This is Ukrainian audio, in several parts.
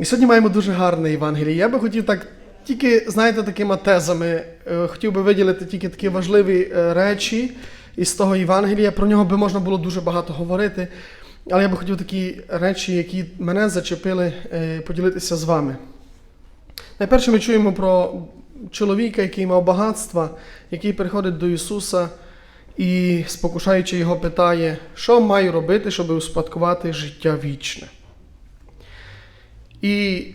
І сьогодні маємо дуже гарне Євангеліє. Я би хотів так, тільки, знаєте, такими тезами, е, хотів би виділити тільки такі важливі е, речі із того Євангелія. Про нього би можна було дуже багато говорити. Але я би хотів такі речі, які мене зачепили, е, поділитися з вами. Найперше ми чуємо про чоловіка, який мав багатства, який приходить до Ісуса і, спокушаючи його, питає, що маю робити, щоб успадкувати життя вічне. І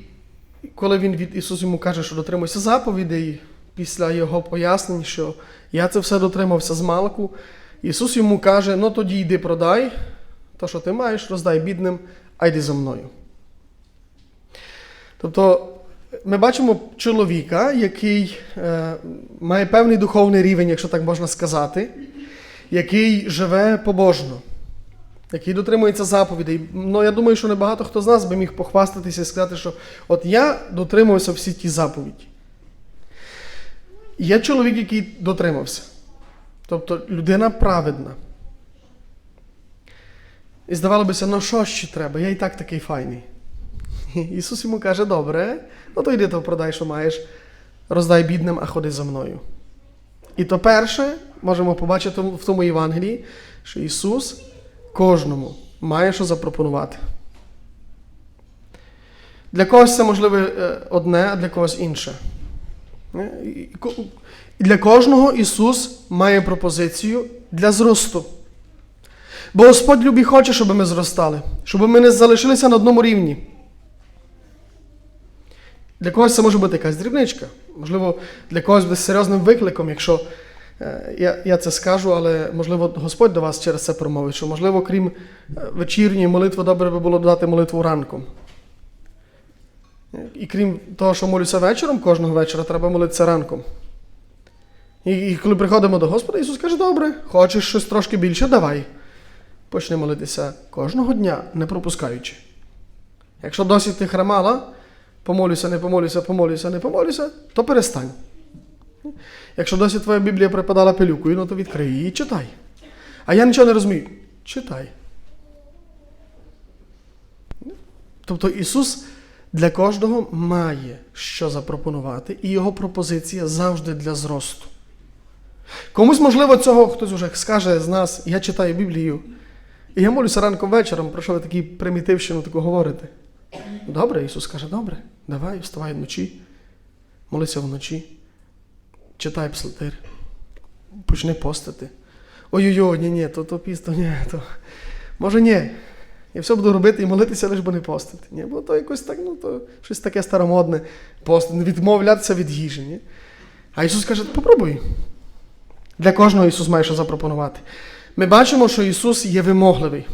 коли він від Ісус йому каже, що дотримуйся заповідей, після його пояснень, що я це все дотримався з малку, Ісус йому каже: ну тоді йди продай, то, що ти маєш, роздай бідним, а йди за мною. Тобто ми бачимо чоловіка, який е, має певний духовний рівень, якщо так можна сказати, який живе побожно, який дотримується заповідей. Ну, я думаю, що небагато хто з нас би міг похвастатися і сказати, що от я дотримувався всі ті заповіді. Є чоловік, який дотримався. Тобто людина праведна. І здавалося, ну що ще треба? Я і так такий файний. Ісус йому каже, добре, ну то йди то продай, що маєш, роздай бідним, а ходи за мною. І то перше можемо побачити в тому Євангелії, що Ісус кожному має що запропонувати. Для когось це можливо е, одне, а для когось інше. Е, для кожного Ісус має пропозицію для зросту. Бо Господь любі хоче, щоб ми зростали, щоб ми не залишилися на одному рівні. Для когось це може бути якась дрібничка. Можливо, для когось буде серйозним викликом, якщо я, я це скажу, але можливо Господь до вас через це промовить, що можливо, крім е, вечірньої молитви, добре би було додати молитву ранком. Е, І крім того, що молюся вечором, кожного вечора треба молитися ранком. І, і коли приходимо до Господа, Ісус каже, добре, хочеш щось трошки більше, давай. Почни молитися кожного дня, не пропускаючи. Якщо досі ти храмала, помолюся, не помолюся, помолюся, не помолюся, то перестань. Якщо досі твоя Біблія припадала пилюкою, ну то відкрий її і читай. А я нічого не розумію. Читай. Тобто Ісус для кожного має що запропонувати, і Його пропозиція завжди для зросту. Комусь, можливо, цього хтось уже скаже з нас, я читаю Біблію, і я молюся ранком вечором, про що ви такі примітивщину таку говорите. Добре, Ісус каже, добре, давай, вставай вночі, молися вночі, читай псалтир, почни постити. Ой-ой-ой, ні, ні, то, то піст, то ні, то. Може, ні. Я все буду робити і молитися, лиш би не постити. Ні, бо то якось так, ну, то щось таке старомодне, постити, відмовлятися від їжі. Ні? А Ісус каже, попробуй. Для кожного Ісус має що запропонувати. Ми бачимо, що Ісус є вимогливий.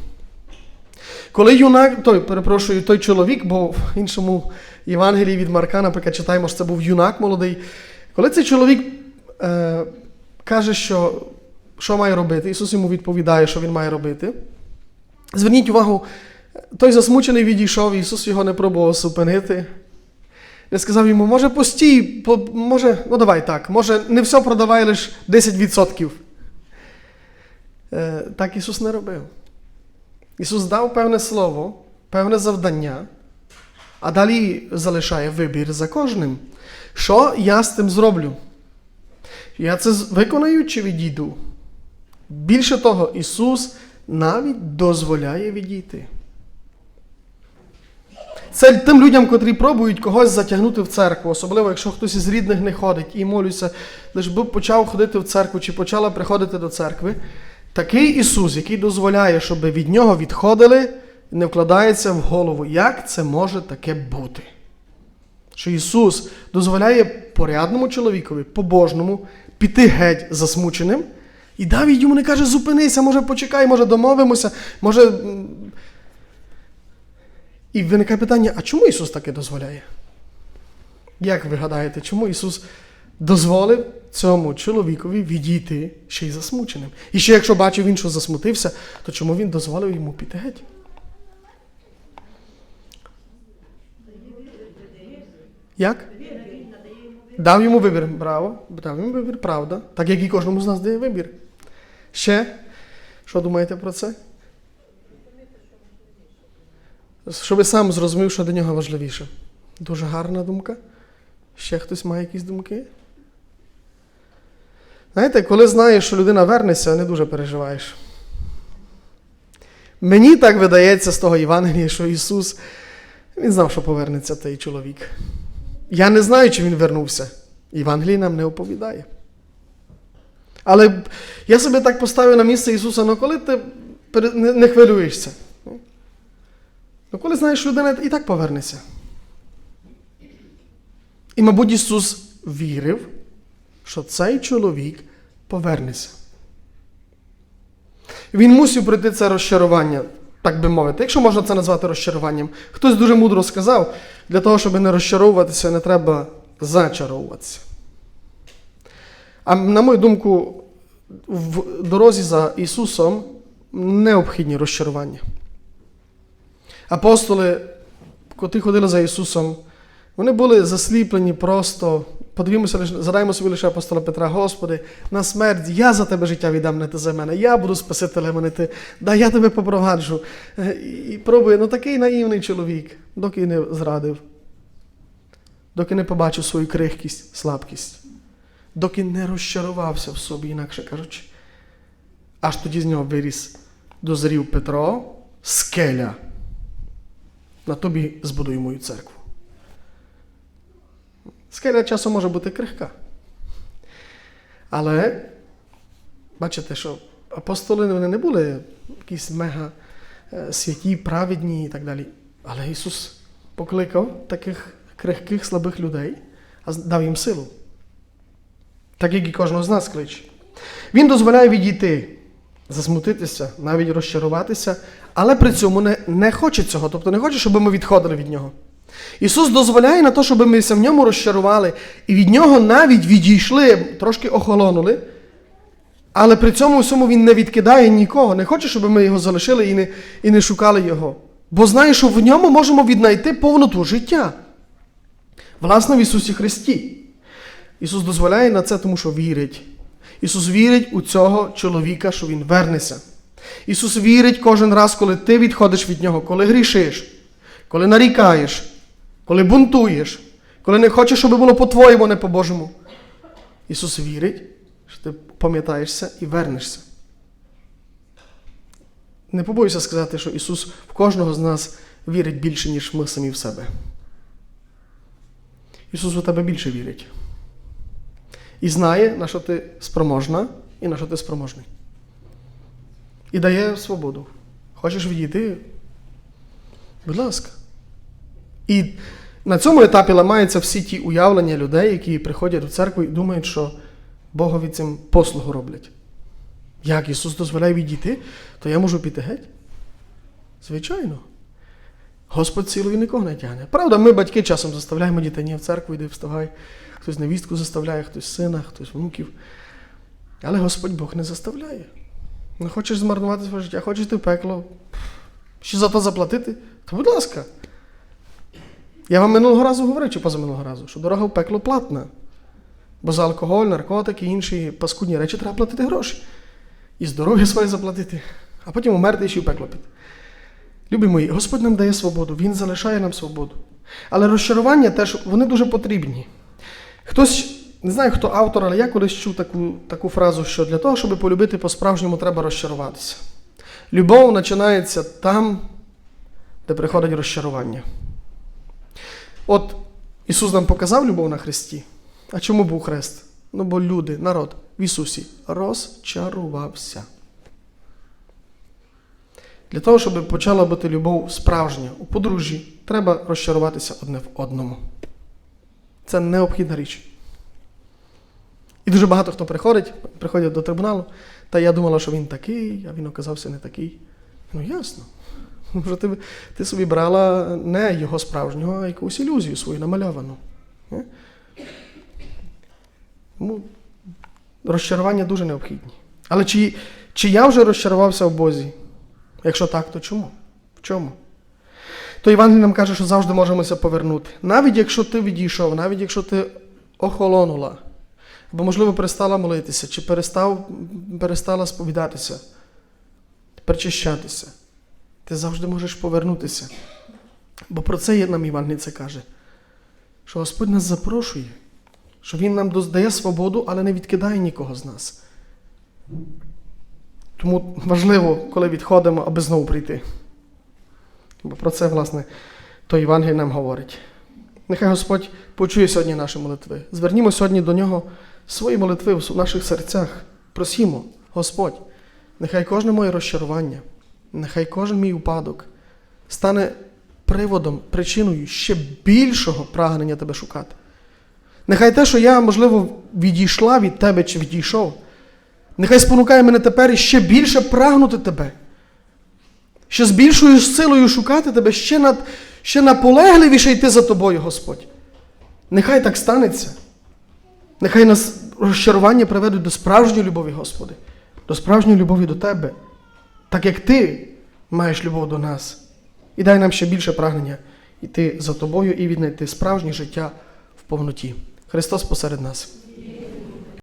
Коли юнак, той, перепрошую, той чоловік, бо в іншому Євангелії від Марка, наприклад, читаємо, що це був юнак молодий. Коли цей чоловік е, каже, що, що має робити, Ісус йому відповідає, що він має робити. Зверніть увагу, той засмучений відійшов, Ісус його не пробував зупинити. Не сказав йому, може постій, по, може, ну давай так, може не все продавай лише 10%. Е, так Ісус не робив. Ісус дав певне слово, певне завдання, а далі залишає вибір за кожним. Що я з тим зроблю? Я це виконаю чи відійду? Більше того, Ісус навіть дозволяє відійти. Це тим людям, котрі пробують когось затягнути в церкву, особливо якщо хтось із рідних не ходить і молюся, лише би почав ходити в церкву чи почала приходити до церкви. Такий Ісус, який дозволяє, щоб від нього відходили, не вкладається в голову, як це може таке бути. Що Ісус дозволяє порядному чоловікові, побожному, піти геть засмученим, і Давід йому не каже, зупинися, може почекай, може домовимося, може. І виникає питання, а чому Ісус таке дозволяє? Як ви гадаєте, чому Ісус дозволив цьому чоловікові відійти ще й засмученим? І ще якщо бачив він, що засмутився, то чому він дозволив йому піти геть? Як? Дав йому вибір, браво, дав йому вибір, правда. Так як і кожному з нас дає вибір. Ще? Що думаєте про це? Щоб сам зрозумів, що для нього важливіше. Дуже гарна думка. Ще хтось має якісь думки? Знаєте, коли знаєш, що людина вернеться, не дуже переживаєш. Мені так видається з того Євангелія, що Ісус Він знав, що повернеться той чоловік. Я не знаю, чи він вернувся. Євангелій нам не оповідає. Але я себе так поставив на місце Ісуса, ну коли ти не, хвилюєшся? Ну коли знаєш, людина і так повернеться. І, мабуть, Ісус вірив, що цей чоловік повернеться. Він мусив пройти це розчарування, так би мовити, якщо можна це назвати розчаруванням. Хтось дуже мудро сказав, для того, щоб не розчаровуватися, не треба зачаровуватися. А на мою думку, в дорозі за Ісусом необхідні розчарування. Апостоли, котрі ходили за Ісусом, вони були засліплені просто. Подивімося, згадаємо собі лише апостола Петра, Господи, на смерть я за тебе життя віддам, не ти за мене, я буду спасителем, а не ти. Да, я тебе попроваджу. Е, І пробує, ну такий наївний чоловік, доки не зрадив, доки не побачив свою крихкість, слабкість, доки не розчарувався в собі, інакше кажучи. Аж тоді з нього виріс, дозрів Петро, скеля. На тобі збудую мою церкву. Скеля часом може бути крихка. Але бачите, що апостоли вони не були якісь мега е, святі, праведні і так далі. Але Ісус покликав таких крихких, слабих людей, а дав їм силу. Так як і кожного з нас кличе. Він дозволяє відійти, засмутитися, навіть розчаруватися, але при цьому не, не хоче цього, тобто не хоче, щоб ми відходили від нього. Ісус дозволяє на те, щоб ми в ньому розчарували, і від нього навіть відійшли, трошки охолонули. Але при цьому всьому Він не відкидає нікого, не хоче, щоб ми його залишили і не, і не шукали його. Бо знає, що в ньому можемо віднайти повноту життя. Власне, в Ісусі Христі. Ісус дозволяє на це, тому що вірить. Ісус вірить у цього чоловіка, що Він вернеться. Ісус вірить кожен раз, коли ти відходиш від Нього, коли грішиш, коли нарікаєш, коли бунтуєш, коли не хочеш, щоб було по-твоєму, не по-божому. Ісус вірить, що ти пам'ятаєшся і вернешся. Не побоюся сказати, що Ісус в кожного з нас вірить більше, ніж ми самі в себе. Ісус у тебе більше вірить. І знає, на що ти спроможна і на що ти спроможний. І дає свободу. Хочеш відійти? Будь ласка. І на цьому етапі ламаються всі ті уявлення людей, які приходять до церкви і думають, що Богові цим послугу роблять. Як Ісус дозволяє відійти, то я можу піти геть? Звичайно. Господь цілою нікого не тягне. Правда, ми, батьки, часом заставляємо дітей ні в церкву, йди вставай. Хтось невістку заставляє, хтось сина, хтось внуків. Але Господь Бог не заставляє. Не хочеш змарнувати своє життя, хочеш йти в пекло, ще за то заплатити, то будь ласка. Я вам минулого разу говорив, чи позаминулого разу, що дорога в пекло платна. Бо за алкоголь, наркотики і інші паскудні речі треба платити гроші. І здоров'я своє заплатити, а потім умерти і ще в пекло піти. Любі мої, Господь нам дає свободу, Він залишає нам свободу. Але розчарування теж вони дуже потрібні. Хтось, не знаю, хто автор, але я колись чув таку, таку фразу, що для того, щоб полюбити по-справжньому, треба розчаруватися. Любов починається там, де приходить розчарування. От Ісус нам показав любов на Христі. А чому був хрест? Ну, бо люди, народ в Ісусі розчарувався. Для того, щоб почала бути любов справжня у подружжі, треба розчаруватися одне в одному. Це необхідна річ. І дуже багато хто приходить, приходять до трибуналу, та я думала, що він такий, а він оказався не такий. Ну, ясно. Може, ти, ти собі брала не його справжнього, а якусь ілюзію свою намальовану. Тому розчарування дуже необхідні. Але чи, чи я вже розчарувався в Бозі? Якщо так, то чому? В чому? То Івангелій нам каже, що завжди можемося повернути. Навіть якщо ти відійшов, навіть якщо ти охолонула, або, можливо, перестала молитися, чи перестав, перестала сповідатися, причащатися, ти завжди можеш повернутися. Бо про це нам Івангеліє каже, що Господь нас запрошує, що Він нам дає свободу, але не відкидає нікого з нас. Тому важливо, коли відходимо, аби знову прийти. Бо про це, власне, то Євангелій нам говорить. Нехай Господь почує сьогодні наші молитви. Звернімо сьогодні до Нього свої молитви в наших серцях. Просімо, Господь, нехай кожне моє розчарування, нехай кожен мій упадок стане приводом, причиною ще більшого прагнення тебе шукати. Нехай те, що я, можливо, відійшла від тебе чи відійшов, нехай спонукає мене тепер ще більше прагнути тебе, ще з більшою силою шукати тебе, ще, над, ще наполегливіше йти за тобою, Господь. Нехай так станеться. Нехай нас розчарування приведуть до справжньої любові, Господи, до справжньої любові до Тебе, так як Ти маєш любов до нас. І дай нам ще більше прагнення йти за тобою і віднайти справжнє життя в повноті. Христос посеред нас.